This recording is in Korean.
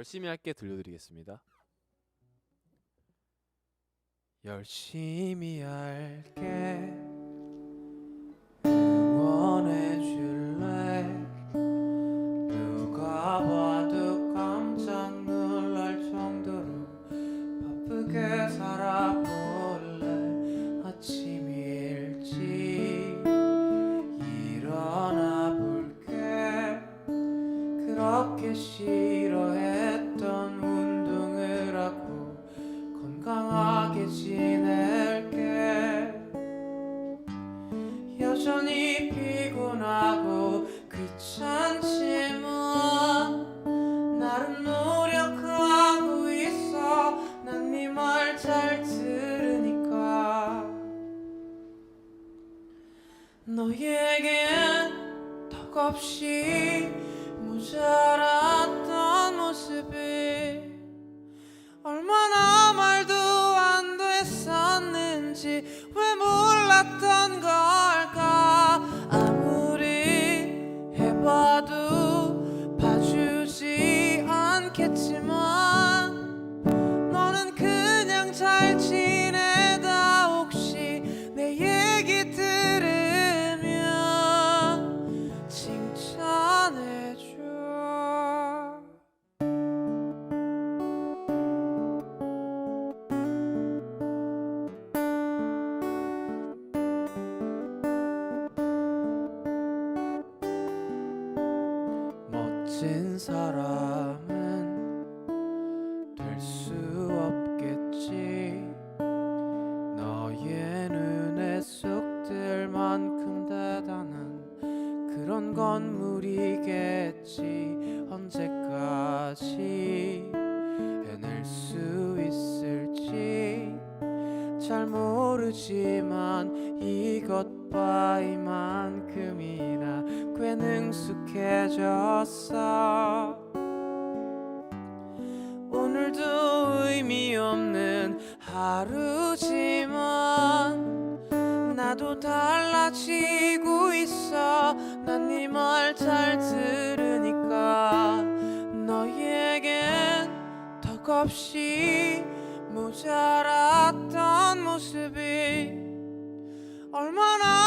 열심히 할게 들려드리겠습니다. 열심히 할게 그렇게 싫어했던 운동을 하고 건강하게 지낼게. 여전히 피곤하고 귀찮지만 나름 노력하고 있어. 난 네 말 잘 들으니까. 너에겐 턱없이 모 자랐던 모습이 얼마나 말도 안 됐었는지 왜 몰랐던 걸까? 아무리 해봐도 멋진 사람은 될 수 없겠지. 너의 눈에 쏙 들 만큼 대단한 그런 건물이겠지. 언제까지 해낼 수 있을지 잘 모르지만 이것 봐 이만큼이나 내게 능숙해졌어. 오늘도 의미 없는 하루지만 나도 달라지고 있어. 난 네 말 잘 들으니까 너에겐 턱없이 모자랐던 모습이 얼마나